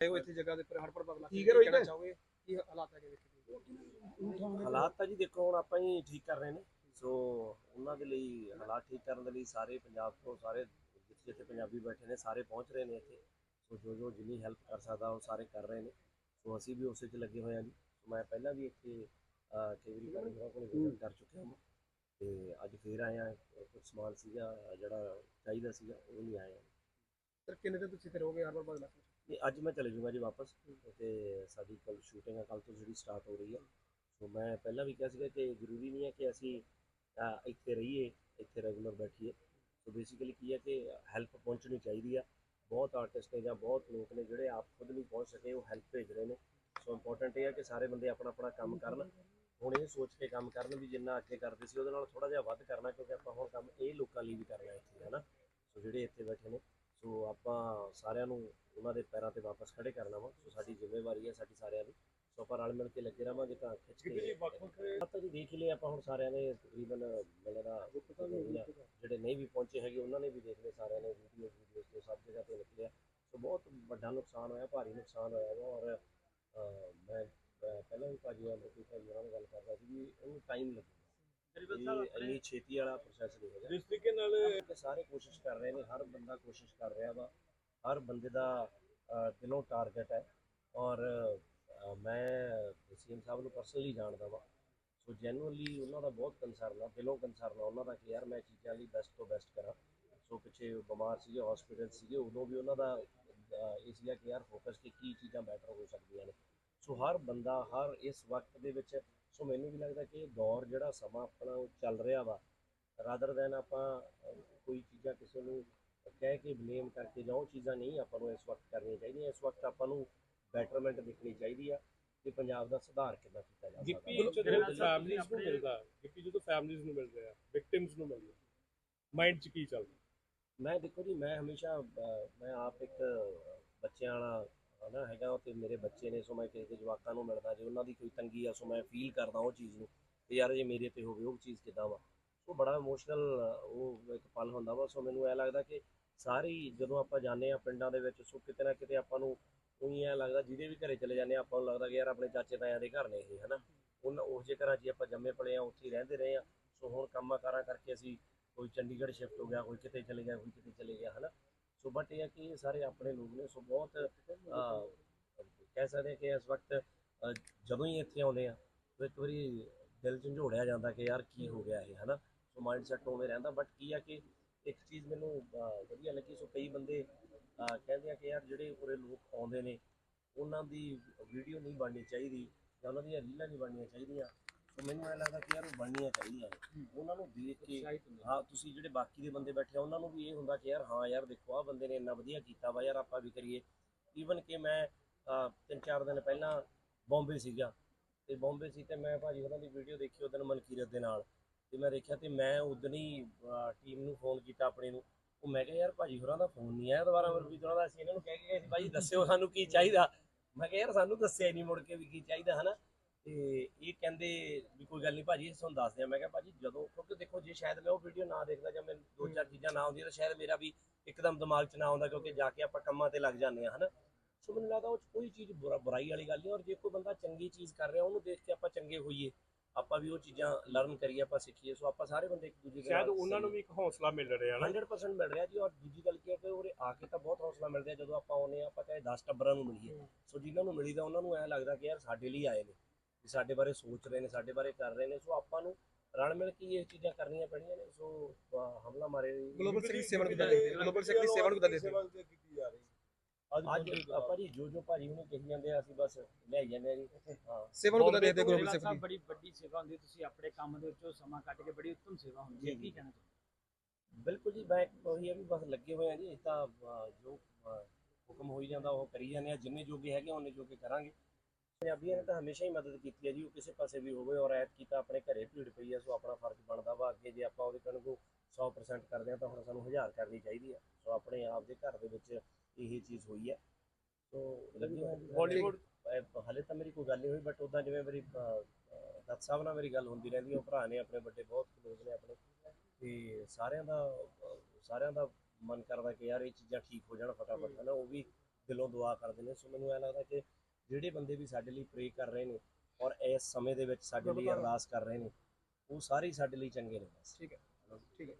ਆਏ ਹੋ ਇੱਥੇ ਜਗ੍ਹਾ ਦੇ ਉੱਪਰ ਹੜ ਪ੍ਰਭਾਵ ਇਲਾਕੇ ਠੀਕ ਕੀ ਹੈ ਕਹਿਣਾ। ਚਾਹੋਗੇ? ਕੀ ਹਾਲਾਤ ਹੈਗੇ ਵੇਖੋ ਹਾਲਾਤ ਤਾਂ ਜੀ ਦੇਖੋ ਹੁਣ ਆਪਾਂ ਹੀ ਠੀਕ ਕਰ ਰਹੇ ਨੇ। ਸੋ ਉਹਨਾਂ ਦੇ ਲਈ ਹਾਲਾਤ ਠੀਕ ਕਰਨ ਦੇ ਲਈ ਸਾਰੇ ਪੰਜਾਬ ਤੋਂ ਸਾਰੇ ਜਿੱਥੇ ਜਿੱਥੇ ਪੰਜਾਬੀ ਬੈਠੇ ਨੇ ਸਾਰੇ ਪਹੁੰਚ ਰਹੇ ਨੇ ਇੱਥੇ। ਸੋ ਜੋ ਜੋ ਜਿੰਨੀ ਹੈਲਪ ਕਰ ਸਕਦਾ ਉਹ ਸਾਰੇ ਕਰ ਰਹੇ ਨੇ। ਸੋ ਅਸੀਂ ਵੀ ਉਸੇ 'ਚ ਲੱਗੇ ਹੋਏ ਹਾਂ ਜੀ। ਮੈਂ ਪਹਿਲਾਂ ਵੀ ਇੱਥੇ ਅਹ, ਕਈ ਵਾਰੀ ਕਾਰਨ ਹੋਰਾਂ ਕੋਲ ਵਿਜ਼ਿਟ ਕਰ ਚੁੱਕਿਆ ਹਾਂ ਤੇ ਅੱਜ ਫੇਰ ਆਏ ਹਾਂ ਕੁਝ ਸਮਾਨ ਸੀਗਾ ਜਿਹੜਾ ਚਾਹੀਦਾ ਸੀਗਾ ਉਹ ਨਹੀਂ ਆਇਆ ਸਰ ਕਿੰਨੇ ਦਿਨ ਤੁਸੀਂ ਇੱਥੇ ਰਹੋਗੇ ਹੜ ਪ੍ਰਭਾਵ ਇਲਾਕੇ ਅੱਜ ਮੈਂ ਚਲੇ ਜਾਊਂਗਾ ਜੀ ਵਾਪਸ ਤੇ ਸਾਡੀ ਕੱਲ ਸ਼ੂਟਿੰਗ ਆ ਕੱਲ ਤੋਂ ਜਿਹੜੀ ਸਟਾਰਟ ਹੋ ਰਹੀ ਆ। ਸੋ ਮੈਂ ਪਹਿਲਾਂ ਵੀ ਕਿਹਾ ਸੀਗਾ ਕਿ ਜ਼ਰੂਰੀ ਨਹੀਂ ਹੈ ਕਿ ਅਸੀਂ ਅਹ, ਇੱਥੇ ਰਹੀਏ ਇੱਥੇ ਰੈਗੂਲਰ ਬੈਠੀਏ। ਸੋ ਬੇਸਿਕਲੀ ਕੀ ਹੈ ਕਿ ਹੈਲਪ ਪਹੁੰਚਣੀ ਚਾਹੀਦੀ ਆ। ਬਹੁਤ ਆਰਟਿਸਟ ਨੇ ਜਾਂ ਬਹੁਤ ਲੋਕ ਨੇ ਜਿਹੜੇ ਆਪ ਖੁਦ ਨਹੀਂ ਪਹੁੰਚ ਸਕੇ ਉਹ ਹੈਲਪ ਭੇਜ ਰਹੇ ਨੇ। ਸੋ ਇੰਪੋਰਟੈਂਟ ਇਹ ਹੈ ਕਿ ਸਾਰੇ ਬੰਦੇ ਆਪਣਾ ਆਪਣਾ ਕੰਮ ਕਰਨ। ਹੁਣ ਇਹ ਸੋਚ ਕੇ ਕੰਮ ਕਰਨ ਵੀ ਜਿੰਨਾ ਅੱਗੇ ਕਰਦੇ ਸੀ ਉਹਦੇ ਨਾਲ ਥੋੜਾ ਜਿਹਾ ਵੱਧ ਕਰਨਾ ਕਿਉਂਕਿ ਆਪਾਂ ਹੁਣ ਕੰਮ ਇਹ ਲੋਕਾਂ ਲਈ ਵੀ ਕਰਨਾ ਇੱਥੇ ਹੈ ਨਾ ਸੋ ਜਿਹੜੇ ਇੱਥੇ ਬੈਠੇ ਨੇ। ਸੋ ਆਪਾਂ ਸਾਰਿਆਂ ਨੂੰ ਉਹਨਾਂ ਦੇ ਪੈਰਾਂ ਤੇ ਵਾਪਸ ਖੜੇ ਕਰਨਾ ਵਾ। ਸੋ ਸਾਡੀ ਜ਼ਿੰਮੇਵਾਰੀ ਹੈ ਸਾਡੀ ਸਾਰਿਆਂ ਦੀ। ਸੋ ਆਪਾਂ ਰਲ ਮਿਲ ਕੇ ਲੱਗੇ ਰਵਾਂਗੇ ਤਾਂ ਖਿੱਚ ਕੇ ਆਪਾਂ ਜੀ ਦੇਖ ਲਿਆ ਆਪਾਂ ਹੁਣ ਸਾਰਿਆਂ ਨੇ ਤਕਰੀਬਨ ਮਿਲਦਾ ਜਿਹੜੇ ਨਹੀਂ ਵੀ ਪਹੁੰਚੇ ਹੈਗੇ ਉਹਨਾਂ ਨੇ ਵੀ ਦੇਖ ਲਏ ਸਾਰਿਆਂ ਨੇ ਵੀਡੀਓ ਵੀਡੀਓ ਤੋਂ ਸਭ ਜਗ੍ਹਾ ਤੇ ਨਿਕਲਿਆ ਸੋ ਬਹੁਤ ਵੱਡਾ ਨੁਕਸਾਨ ਹੋਇਆ ਭਾਰੀ ਨੁਕਸਾਨ ਹੋਇਆ ਵਾ। ਔਰ ਮੈਂ ਪਹਿਲਾਂ ਵੀ ਭਾਜੀ ਅਮਰਪ੍ਰੀਤ ਭਾਜੀ ਉਹਨਾਂ ਨਾਲ ਗੱਲ ਕਰਦਾ ਸੀ ਵੀ ਉਹਨੂੰ ਟਾਈਮ ਲੱਗੂਗਾ ਇੰਨੀ ਛੇਤੀ ਵਾਲਾ ਪ੍ਰੋਸੈਸ ਨਹੀਂ ਹੈਗਾ। ਜਿਸ ਤਰੀਕੇ ਨਾਲ ਸਾਰੇ ਕੋਸ਼ਿਸ਼ ਕਰ ਰਹੇ ਨੇ ਹਰ ਬੰਦਾ ਕੋਸ਼ਿਸ਼ ਕਰ ਰਿਹਾ ਵਾ। ਹਰ ਬੰਦੇ ਦਾ ਦਿਲੋਂ ਟਾਰਗੇਟ ਹੈ। ਔਰ ਮੈਂ ਸੀਐਮ ਸਾਹਿਬ ਨੂੰ ਪਰਸਨਲੀ ਜਾਣਦਾ ਵਾ। ਸੋ ਜੈਨੂਅਲੀ ਉਹਨਾਂ ਦਾ ਬਹੁਤ ਕੰਸਰਨ ਆ ਦਿਲੋਂ ਕੰਸਰਨ ਆ ਉਹਨਾਂ ਦਾ ਕਿ ਯਾਰ ਮੈਂ ਚੀਜ਼ਾਂ ਲਈ ਬੈਸਟ ਤੋਂ ਬੈਸਟ ਕਰਾਂ। ਸੋ ਪਿੱਛੇ ਬਿਮਾਰ ਸੀਗੇ ਹਸਪੀਟਲ ਸੀਗੇ ਉਦੋਂ ਵੀ ਉਹਨਾਂ ਦਾ ਇਹ ਸੀਗਾ ਕਿ ਯਾਰ ਫੋਕਸ ਕਿ ਕੀ ਚੀਜ਼ਾਂ ਬੈਟਰ ਹੋ ਸਕਦੀਆਂ ਨੇ। ਸੋ ਹਰ ਬੰਦਾ ਹਰ ਇਸ ਵਕਤ ਦੇ ਵਿੱਚ ਸੋ ਮੈਨੂੰ ਵੀ ਲੱਗਦਾ ਕਿ ਇਹ ਦੌਰ ਜਿਹੜਾ ਸਮਾਂ ਆਪਣਾ ਉਹ ਚੱਲ ਰਿਹਾ ਵਾ ਰਾਦਰ ਦੈਨ ਆਪਾਂ ਕੋਈ ਚੀਜ਼ਾਂ ਕਿਸੇ ਨੂੰ ਕਹਿ ਕੇ ਬਲੇਮ ਕਰਕੇ ਜਾਂ ਉਹ ਚੀਜ਼ਾਂ ਨਹੀਂ ਆਪਾਂ ਨੂੰ ਇਸ ਵਕਤ ਕਰਨੀਆਂ ਚਾਹੀਦੀਆਂ ਇਸ ਵਕਤ ਆਪਾਂ ਨੂੰ ਬੈਟਰਮੈਂਟ ਦੇਖਣੀ ਚਾਹੀਦੀ ਆ ਕਿ ਪੰਜਾਬ ਦਾ ਸੁਧਾਰ ਕਿੱਦਾਂ ਕੀਤਾ ਜਾ ਗਿੱਪੀ ਸਕਦਾ। ਜਦੋਂ ਫੈਮਲੀਜ਼ ਨੂੰ ਮਿਲਦਾ ਗਿੱਪੀ ਜਦੋਂ ਫੈਮਲੀਜ਼ ਨੂੰ ਮਿਲ ਰਿਹਾ ਵਿਕਟਿਮਸ ਨੂੰ ਮਿਲਦਾ ਮਾਈਂਡ 'ਚ ਕੀ ਚੱਲਦਾ? ਮੈਂ ਦੇਖੋ ਜੀ ਮੈਂ ਹਮੇਸ਼ਾ ਮੈਂ ਆਪ ਇੱਕ ਬੱਚਿਆਂ ਵਾਲਾ ਹਨਾ ਹੈਗਾ ਤੇ ਮੇਰੇ ਬੱਚੇ ਨੇ, ਸੋ ਮੈਂ ਕਿਸੇ ਦੇ ਜਵਾਕਾਂ ਨੂੰ ਮਿਲਦਾ ਜੇ ਉਹਨਾਂ ਦੀ ਕੋਈ ਤੰਗੀ ਆ, ਸੋ ਮੈਂ ਫੀਲ ਕਰਦਾ ਉਹ ਚੀਜ਼ ਨੂੰ ਤੇ ਯਾਰ ਜੇ ਮੇਰੇ ਤੇ ਹੋਵੇ, ਉਹ ਚੀਜ਼ ਕਿਦਾਂ ਵਾ। ਸੋ ਬੜਾ ਇਮੋਸ਼ਨਲ ਉਹ ਇੱਕ ਪਲ ਹੁੰਦਾ ਵਾ, ਸੋ ਮੈਨੂੰ ਇਹ ਲੱਗਦਾ ਕਿ ਸਾਰੀ ਜਦੋਂ ਆਪਾਂ ਜਾਂਦੇ ਆ ਪਿੰਡਾਂ ਦੇ ਵਿੱਚ, ਸੋ ਕਿਤੇ ਨਾ ਕਿਤੇ ਆਪਾਂ ਨੂੰ ਉਹੀ ਐ ਲੱਗਦਾ, ਜਿਹਦੇ ਵੀ ਘਰੇ ਚਲੇ ਜਾਂਦੇ ਆ ਆਪਾਂ ਨੂੰ ਲੱਗਦਾ ਕਿ ਯਾਰ ਆਪਣੇ ਚਾਚੇ ਤਾਇਆਂ ਦੇ ਘਰ ਨੇ ਇਹ, ਹਨਾ? ਉਹਨਾਂ ਉਸ ਜੇ ਘਰਾਂ 'ਚ ਆਪਾਂ ਜੰਮੇ ਪਲੇ ਆ ਉੱਥੇ ਹੀ ਰਹਿੰਦੇ ਰਹੇ ਆ ਸੋ ਹੁਣ ਕੰਮਾਂ ਕਾਰਾਂ ਕਰਕੇ ਅਸੀਂ ਕੋਈ ਚੰਡੀਗੜ੍ਹ ਸ਼ਿਫਟ ਹੋ ਗਿਆ, ਕੋਈ ਕਿਤੇ ਚਲੇ ਗਿਆ, ਕੋਈ ਕਿਤੇ ਚਲੇ ਗਿਆ, ਹਨਾ? ਸੋ ਬਟ ਇਹ ਹੈ ਕਿ ਇਹ ਸਾਰੇ ਆਪਣੇ ਲੋਕ ਨੇ ਸੋ ਬਹੁਤ ਅਹ, ਕਹਿ ਸਕਦੇ ਹਾਂ ਕਿ ਇਸ ਵਕਤ ਅਹ, ਜਦੋਂ ਹੀ ਇੱਥੇ ਆਉਂਦੇ ਆ ਤਾਂ ਇੱਕ ਵਾਰੀ ਦਿਲ ਝੰਜੋੜਿਆ ਜਾਂਦਾ ਕਿ ਯਾਰ ਕੀ ਹੋ ਗਿਆ ਇਹ ਹਨਾ? ਸੋ ਮਾਈਂਡ ਸੈਟ ਉਵੇਂ ਰਹਿੰਦਾ ਬਟ ਕੀ ਆ ਕਿ ਇੱਕ ਚੀਜ਼ ਮੈਨੂੰ ਅਹ, ਵਧੀਆ ਲੱਗੀ ਸੋ ਕਈ ਬੰਦੇ ਅਹ, ਕਹਿੰਦੇ ਆ ਕਿ ਯਾਰ ਜਿਹੜੇ ਉਰੇ ਲੋਕ ਆਉਂਦੇ ਨੇ ਉਹਨਾਂ ਦੀ ਵੀਡੀਓ ਨਹੀਂ ਬਣਨੀ ਚਾਹੀਦੀ ਜਾਂ ਉਹਨਾਂ ਦੀਆਂ ਰੀਲਾਂ ਨਹੀਂ ਬਣਨੀਆਂ ਚਾਹੀਦੀਆਂ। ਸੋ ਮੈਨੂੰ ਇਹ ਲੱਗਦਾ ਕਿ ਯਾਰ ਉਹ ਬਣਨੀਆਂ ਚਾਹੀਦੀਆਂ ਨੇ। ਉਹਨਾਂ ਨੂੰ ਦੇਖ ਕੇ ਹਾਂ ਤੁਸੀਂ ਜਿਹੜੇ ਬਾਕੀ ਦੇ ਬੰਦੇ ਬੈਠੇ ਆ ਉਹਨਾਂ ਨੂੰ ਵੀ ਇਹ ਹੁੰਦਾ ਕਿ ਯਾਰ ਹਾਂ ਯਾਰ ਦੇਖੋ ਆ ਬੰਦੇ ਨੇ ਇੰਨਾ ਵਧੀਆ ਕੀਤਾ ਵਾ ਯਾਰ ਆਪਾਂ ਵੀ ਕਰੀਏ। ਈਵਨ ਕਿ ਮੈਂ ਤਿੰਨ ਚਾਰ ਦਿਨ ਪਹਿਲਾਂ ਬੰਬੇ ਸੀਗਾ। ਤੇ ਬੰਬੇ ਸੀ ਤੇ ਮੈਂ ਭਾਜੀ ਉਹਨਾਂ ਦੀ ਵੀਡੀਓ ਦੇਖੀ ਉਦੋਂ ਮਨਕੀਰਤ ਦੇ ਨਾਲ। ਤੇ ਮੈਂ ਦੇਖਿਆ ਤੇ ਮੈਂ ਉਦੋਂ ਹੀ ਟੀਮ ਨੂੰ ਫੋਨ ਕੀਤਾ ਆਪਣੀ ਨੂੰ। ਉਹ ਮੈਂ ਕਿਹਾ ਯਾਰ ਭਾਜੀ ਹੋਰਾਂ ਦਾ ਫੋਨ ਨਹੀਂ ਆਇਆ ਦੁਬਾਰਾ ਮੇਰੇ ਵੀ ਉਹਨਾਂ ਦਾ ਅਸੀਂ ਇਹਨਾਂ ਨੂੰ ਕਹਿ ਕੇ ਗਏ ਸੀ ਭਾਜੀ ਦੱਸਿਓ ਸਾਨੂੰ ਕੀ ਚਾਹੀਦਾ? ਮੈਂ ਕਿਹਾ ਯਾਰ ਸਾਨੂੰ ਦੱਸਿਆ ਨਹੀਂ ਮੁੜ ਕੇ ਵੀ ਕੀ ਚਾਹੀਦਾ ਹਨਾ? ਤੇ ਇਹ ਕਹਿੰਦੇ ਵੀ ਕੋਈ ਗੱਲ ਨਹੀਂ ਭਾਜੀ ਅਸੀਂ ਤੁਹਾਨੂੰ ਦੱਸਦੇ ਆ ਮੈਂ ਕਿਹਾ ਭਾਜੀ ਜਦੋਂ ਕਿਉਂਕਿ ਦੇਖੋ ਜੇ ਸ਼ਾਇਦ ਮੈਂ ਉਹ ਵੀਡੀਓ ਨਾ ਦੇਖਦਾ ਜਾਂ ਮੈਨੂੰ ਦੋ ਚਾਰ ਚੀਜ਼ਾਂ ਨਾ ਆਉਂਦੀਆਂ ਤਾਂ ਸ਼ਾਇਦ ਮੇਰਾ ਵੀ ਇੱਕਦਮ ਦਿਮਾਗ 'ਚ ਨਾ ਆਉਂਦਾ ਕਿਉਂਕਿ ਜਾ ਕੇ ਆਪਾਂ ਕੰਮਾਂ ਤੇ ਲੱਗ ਜਾਂਦੇ ਆ ਹਨਾ? ਸੋ ਮੈਨੂੰ ਲੱਗਦਾ ਉਹ 'ਚ ਕੋਈ ਚੀਜ਼ ਬੁਰਾ ਬੁਰਾਈ ਵਾਲੀ ਗੱਲ ਨਹੀਂ। ਔਰ ਜੇ ਕੋਈ ਬੰਦਾ ਚੰਗੀ ਚੀਜ਼ ਕਰ ਰਿਹਾ ਉਹਨੂੰ ਦੇਖ ਕੇ ਆਪਾਂ ਚੰਗੇ ਹੋਈਏ ਆਪਾਂ ਵੀ ਉਹ ਚੀਜ਼ਾਂ ਲਰਨ ਕਰੀਏ ਆਪਾਂ ਸਿੱਖੀਏ। ਸੋ ਆਪਾਂ ਸਾਰੇ ਬੰਦੇ ਇੱਕ ਦੂਜੇ ਦੇ ਸ਼ਾਇਦ ਨਾਲ ਉਹਨਾਂ ਨੂੰ ਵੀ ਇੱਕ ਹੌਸਲਾ ਮਿਲ ਰਿਹਾ ਨਾ 100% ਮਿਲ ਰਿਹਾ ਜੀ। ਔਰ ਦੂਜੀ ਗੱਲ ਕੀ ਹੈ ਕਿ ਉਰੇ ਆ ਕੇ ਤਾਂ ਬਹੁਤ ਹੌਸਲਾ ਮਿਲ ਰਿਹਾ। ਜਦੋਂ ਆਪਾਂ ਆਉਂਦੇ ਆ ਆਪਾਂ ਚਾਹੇ 10 ਟੱਬਰਾਂ ਨੂੰ ਮਿਲੀਏ। ਸੋ ਜਿਨ੍ਹਾਂ ਨੂੰ ਮਿਲੀਦਾ ਉਹਨਾਂ ਨੂੰ ਐ ਲੱਗਦਾ ਕਿ ਯਾਰ ਸਾਡੇ ਲਈ ਆਏ ਨੇ। ਵੀ ਸਾਡੇ ਬਾਰੇ ਸੋਚ ਰਹੇ ਨੇ ਸਾਡੇ ਬਾਰੇ ਕਰ ਰਹੇ ਨੇ ਸੋ ਆਪਾਂ ਨੂੰ ਰਲ ਮਿਲ ਕੇ ਇਹ ਚੀਜ਼ਾਂ ਕਰਨੀਆਂ ਪੈਣੀਆਂ ਨੇ ਸੋ ਹਮਲਾ ਮਾਰੇ ਗਲੋਬਲ ਸਿਟੀ ਸੇਵਨ ਕਿੱਦਾਂ ਦੇਖਦੇ ਗਲੋਬਲ ਸਿਟੀ ਸੇਵਨ ਕਿੱਦਾਂ ਦੇਖਦੇ ਹੋ? ਅੱਜ ਆਪਾਂ ਜੀ ਜੋ ਜੋ ਭਾਜੀ ਉਹਨੇ ਕਹੀ ਜਾਂਦੇ ਆ ਅਸੀਂ ਬਸ ਲੈ ਜਾਂਦੇ ਆ ਜੀ। ਹਾਂ। ਸੇਵਨ ਕਿੱਦਾਂ ਦੇਖਦੇ ਗਲੋਬਲ ਸਿਟੀ ਸਾਹਿਬ ਬੜੀ ਵੱਡੀ ਸੇਵਾ ਹੁੰਦੀ ਹੈ ਤੁਸੀਂ ਆਪਣੇ ਕੰਮ ਦੇ ਵਿੱਚੋਂ ਸਮਾਂ ਕੱਢ ਕੇ ਬੜੀ ਉੱਤਮ ਸੇਵਾ ਹੁੰਦੀ ਹੈ ਜੀ, ਕੀ ਜੀ। ਕਹਿਣਾ ਚਾਹੁੰਦੇ ਬਿਲਕੁਲ ਜੀ ਮੈਂ ਉਹੀ ਆ ਵੀ ਬਸ ਲੱਗੇ ਹੋਏ ਆ ਜੀ ਇਹ ਤਾਂ ਜੋ ਹੁਕਮ ਹੋਈ ਜਾਂਦਾ ਉਹ ਕਰੀ ਜਾਂਦੇ ਆ ਜਿੰਨੇ ਜੋਗੇ ਹੈਗੇ ਉਹਨੇ ਜੋਗੇ ਕਰਾਂਗੇ। ਪੰਜਾਬੀਆਂ ਨੇ ਤਾਂ ਹਮੇਸ਼ਾ ਹੀ ਮਦਦ ਕੀਤੀ ਹੈ ਜੀ ਉਹ ਕਿਸੇ ਪਾਸੇ ਵੀ ਹੋਵੇ ਔਰ ਐਤ ਕੀਤਾ ਆਪਣੇ ਘਰੇ ਭੀੜ ਪਈ ਆ ਸੋ ਆਪਣਾ ਫਰਜ਼ ਬਣਦਾ ਵਾ ਅੱਗੇ ਜੇ ਆਪਾਂ ਉਹਦੇ ਕਣਗੋ 100% ਕਰਦੇ ਆ ਤਾਂ ਹੁਣ ਸਾਨੂੰ 1000 ਕਰਨੀ ਚਾਹੀਦੀ ਆ ਸੋ ਆਪਣੇ ਆਪ ਦੇ ਘਰ ਦੇ ਵਿੱਚ ਇਹ ਚੀਜ਼ ਹੋਈ ਹੈ। ਸੋ ਬਾਲੀਵੁੱਡ ਹਲੇ ਤਾਂ ਮੇਰੀ ਕੋਈ ਗੱਲ ਨਹੀਂ ਹੋਈ ਬਟ ਉਦਾਂ ਜਿਵੇਂ ਮੇਰੀ ਦੱਤ ਸਾਹਿਬ ਨਾਲ ਮੇਰੀ ਗੱਲ ਹੁੰਦੀ ਰਹਿੰਦੀ ਹੈ, ਉਹ ਭਰਾ ਨੇ ਆਪਣੇ ਵੱਡੇ ਬਹੁਤ ਕਲੋਜ਼ ਨੇ ਆਪਣੇ ਤੇ ਸਾਰਿਆਂ ਦਾ ਸਾਰਿਆਂ ਦਾ ਮਨ ਕਰਦਾ ਕਿ ਯਾਰ ਇਹ ਚੀਜ਼ਾਂ ਠੀਕ ਹੋ ਜਾਣ ਫਟਾਫਟ ਹਨਾ ਉਹ ਵੀ ਦਿਲੋਂ ਦੁਆ ਕਰਦੇ ਨੇ। ਸੋ ਮੈਨੂੰ ਇਹ ਲੱਗਦਾ ਕਿ ਜਿਹੜੇ ਬੰਦੇ ਵੀ ਸਾਡੇ ਲਈ ਪ੍ਰੇ ਕਰ ਰਹੇ ਨੇ ਔਰ ਇਸ ਸਮੇਂ ਦੇ ਵਿੱਚ ਸਾਡੇ ਲਈ ਅਰਦਾਸ ਕਰ ਰਹੇ ਨੇ ਉਹ ਸਾਰੇ ਹੀ ਸਾਡੇ ਲਈ ਚੰਗੇ ਨੇ ਬਸ। ਠੀਕ ਹੈ। ਠੀਕ ਹੈ।